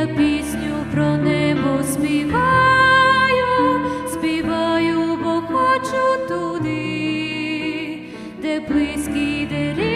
я пісню про небо співаю, співаю, бо хочу туди, де близький дерев.